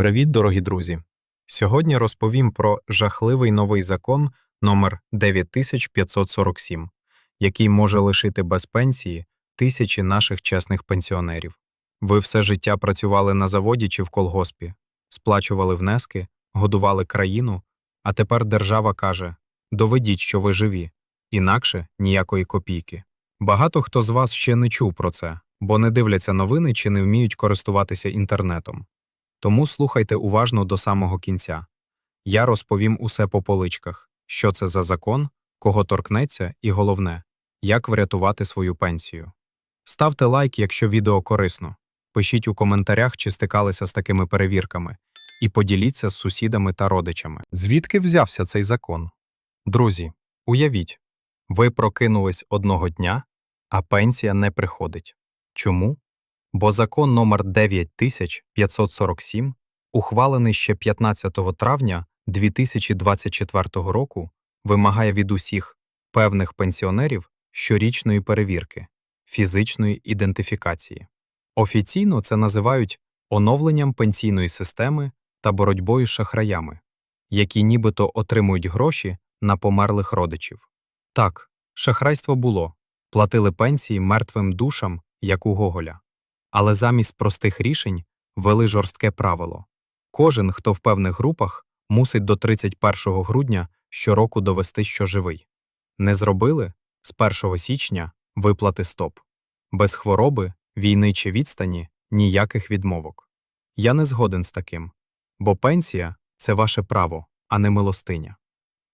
Привіт, дорогі друзі! Сьогодні розповім про жахливий новий закон номер 9547, який може лишити без пенсії тисячі наших чесних пенсіонерів. Ви все життя працювали на заводі чи в колгоспі, сплачували внески, годували країну, а тепер держава каже: доведіть, що ви живі, інакше ніякої копійки. Багато хто з вас ще не чув про це, бо не дивляться новини чи не вміють користуватися інтернетом. Тому слухайте уважно до самого кінця. Я розповім усе по поличках, що це за закон, кого торкнеться, і головне, як врятувати свою пенсію. Ставте лайк, якщо відео корисно. Пишіть у коментарях, чи стикалися з такими перевірками, і поділіться з сусідами та родичами. Звідки взявся цей закон? Друзі, уявіть, ви прокинулись одного дня, а пенсія не приходить. Чому? Бо закон номер 9547, ухвалений ще 15 травня 2024 року, вимагає від усіх певних пенсіонерів щорічної перевірки, фізичної ідентифікації. Офіційно це називають оновленням пенсійної системи та боротьбою з шахраями, які нібито отримують гроші на померлих родичів. Так, шахрайство було, платили пенсії мертвим душам, як у Гоголя. Але замість простих рішень ввели жорстке правило кожен, хто в певних групах, мусить до 31 грудня щороку довести, що живий. Не зробили з 1 січня виплати стоп. Без хвороби, війни чи відстані ніяких відмовок. Я не згоден з таким, бо пенсія це ваше право, а не милостиня.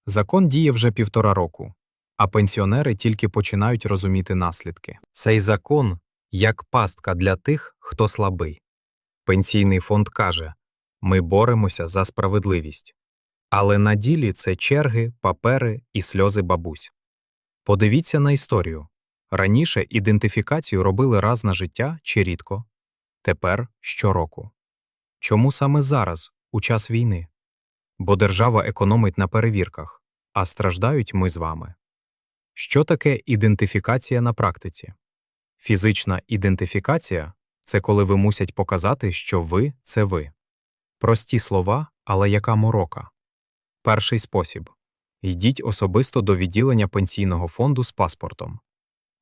Закон діє вже півтора року, а пенсіонери тільки починають розуміти наслідки. Цей закон як пастка для тих, хто слабий. Пенсійний фонд каже ми боремося за справедливість. Але на ділі це черги, папери і сльози бабусь. Подивіться на історію раніше ідентифікацію робили раз на життя чи рідко, тепер щороку. Чому саме зараз, у час війни? Бо держава економить на перевірках, а страждають ми з вами. Що таке ідентифікація на практиці? Фізична ідентифікація це коли ви мусять показати, що ви це ви. Прості слова, але яка морока. Перший спосіб йдіть особисто до відділення пенсійного фонду з паспортом.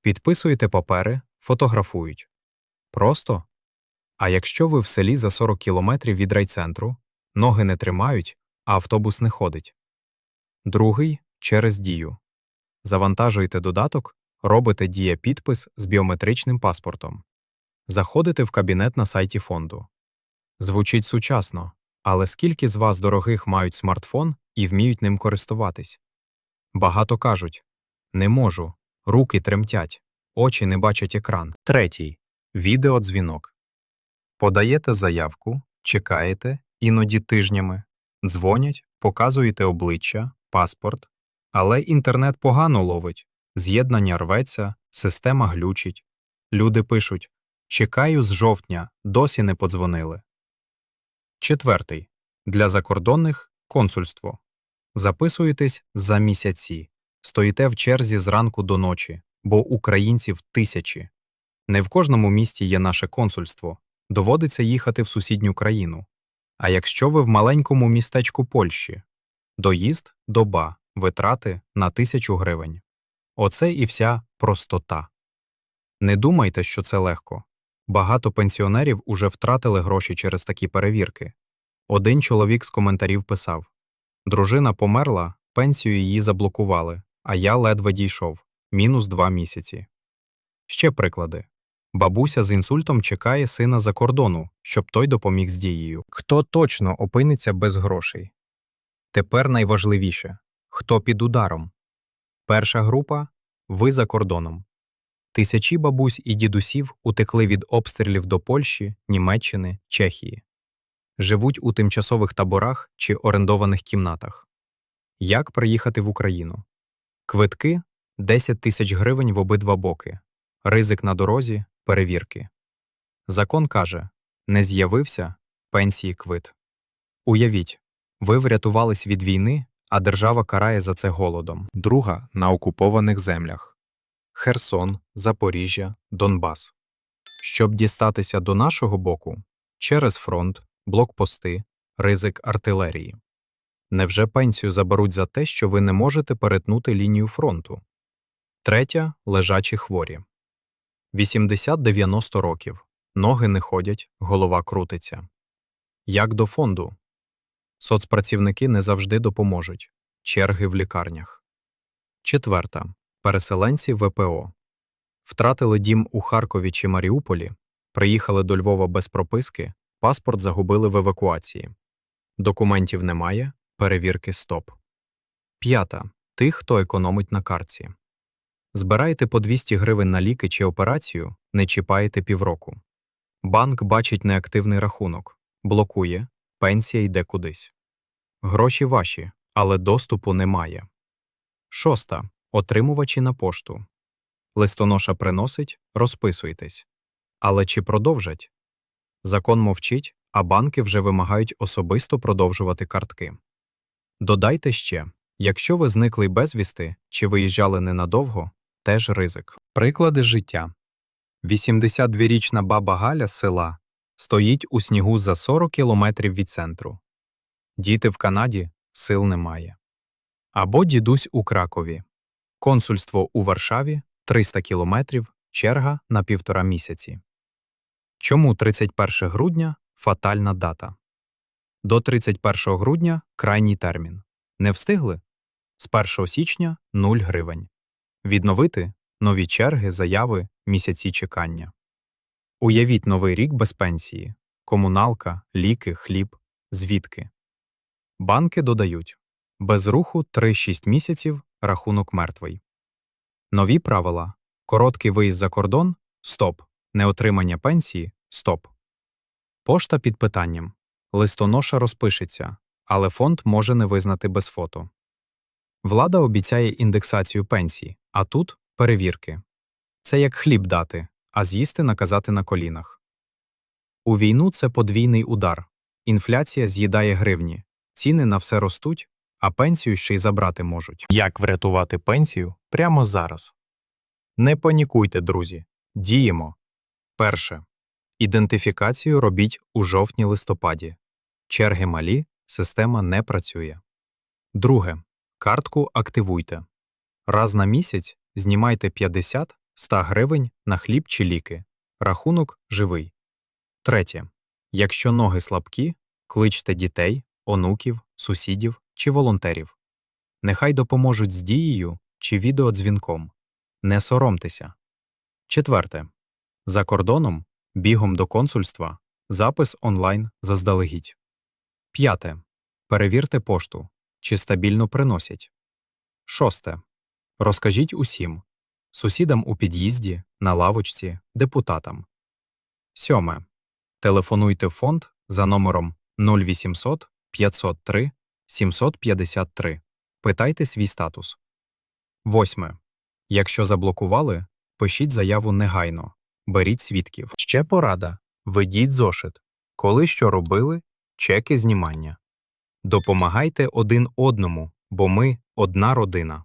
Підписуєте папери, фотографують. Просто. А якщо ви в селі за 40 кілометрів від райцентру, ноги не тримають, а автобус не ходить. Другий через дію. Завантажуєте додаток Робите дієпідпис з біометричним паспортом. Заходите в кабінет на сайті фонду. Звучить сучасно, але скільки з вас дорогих мають смартфон і вміють ним користуватись? Багато кажуть не можу, руки тремтять, очі не бачать екран. Третій відеодзвінок. Подаєте заявку, чекаєте, іноді тижнями, дзвонять, показуєте обличчя, паспорт, але інтернет погано ловить. З'єднання рветься, система глючить. Люди пишуть Чекаю з жовтня, досі не подзвонили. Четвертий. Для закордонних консульство. Записуєтесь за місяці, стоїте в черзі зранку до ночі, бо українців тисячі. Не в кожному місті є наше консульство, доводиться їхати в сусідню країну. А якщо ви в маленькому містечку Польщі, доїзд доба, витрати на тисячу гривень. Оце і вся простота. Не думайте, що це легко. Багато пенсіонерів уже втратили гроші через такі перевірки. Один чоловік з коментарів писав Дружина померла, пенсію її заблокували, а я ледве дійшов мінус два місяці. Ще приклади бабуся з інсультом чекає сина за кордону, щоб той допоміг з дією. Хто точно опиниться без грошей? Тепер найважливіше хто під ударом. Перша група ви за кордоном. Тисячі бабусь і дідусів утекли від обстрілів до Польщі, Німеччини, Чехії, живуть у тимчасових таборах чи орендованих кімнатах. Як приїхати в Україну? Квитки 10 тисяч гривень в обидва боки, ризик на дорозі, перевірки. Закон каже не з'явився пенсії квит. Уявіть, ви врятувались від війни, а держава карає за це голодом. Друга на окупованих землях Херсон, Запоріжжя, Донбас. Щоб дістатися до нашого боку через фронт, блокпости, ризик артилерії. Невже пенсію заберуть за те, що ви не можете перетнути лінію фронту? Третя лежачі хворі. 80-90 років. Ноги не ходять, голова крутиться. Як до фонду? Соцпрацівники не завжди допоможуть. Черги в лікарнях. Четверта. Переселенці ВПО. Втратили дім у Харкові чи Маріуполі, приїхали до Львова без прописки, паспорт загубили в евакуації. Документів немає, перевірки стоп. П'ята. Тих, хто економить на картці. Збираєте по 200 гривень на ліки чи операцію, не чіпаєте півроку. Банк бачить неактивний рахунок, блокує, пенсія йде кудись. Гроші ваші, але доступу немає. Шоста. Отримувачі на пошту. Листоноша приносить, розписуйтесь. Але чи продовжать? Закон мовчить, а банки вже вимагають особисто продовжувати картки. Додайте ще, якщо ви зникли безвісти чи виїжджали ненадовго, теж ризик. Приклади життя. 82-річна баба Галя з села стоїть у снігу за 40 кілометрів від центру. Діти в Канаді сил немає. Або дідусь у Кракові. Консульство у Варшаві 300 кілометрів, черга на півтора місяці. Чому 31 грудня фатальна дата? До 31 грудня крайній термін. Не встигли? З 1 січня 0 гривень. Відновити нові черги, заяви, місяці чекання. Уявіть новий рік без пенсії, комуналка, ліки, хліб, звідки. Банки додають без руху 3-6 місяців рахунок мертвий. Нові правила короткий виїзд за кордон стоп, неотримання пенсії стоп. Пошта під питанням листоноша розпишеться, але фонд може не визнати без фото. Влада обіцяє індексацію пенсій, а тут перевірки. Це як хліб дати, а з'їсти наказати на колінах. У війну це подвійний удар. Інфляція з'їдає гривні, ціни на все ростуть, а пенсію ще й забрати можуть. Як врятувати пенсію прямо зараз? Не панікуйте, друзі. Діємо. Перше. Ідентифікацію робіть у жовтні-листопаді. Черги малі, система не працює. Друге. Картку активуйте. Раз на місяць знімайте 50-100 гривень на хліб чи ліки. Рахунок живий. Третє. Якщо ноги слабкі, кличте дітей, онуків, сусідів чи волонтерів. Нехай допоможуть з дією чи відеодзвінком. Не соромтеся. Четверте. За кордоном бігом до консульства, запис онлайн заздалегідь. П'яте. Перевірте пошту, чи стабільно приносять. Шосте. Розкажіть усім сусідам у під'їзді, на лавочці, депутатам. Сьоме. Телефонуйте в фонд за номером 0800 503 753. Питайте свій статус. Восьме. Якщо заблокували, пишіть заяву негайно. Беріть свідків. Ще порада. Ведіть зошит. Коли що робили, чеки знімання. Допомагайте один одному, бо ми одна родина.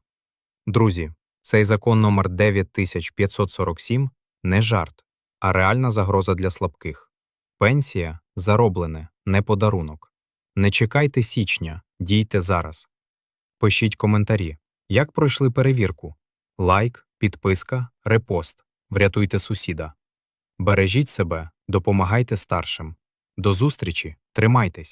Друзі, цей закон номер 9547 не жарт, а реальна загроза для слабких. Пенсія зароблене, не подарунок. Не чекайте січня, дійте зараз. Пишіть коментарі, як пройшли перевірку. Лайк, підписка, репост. Врятуйте сусіда. Бережіть себе, допомагайте старшим. До зустрічі, тримайтесь!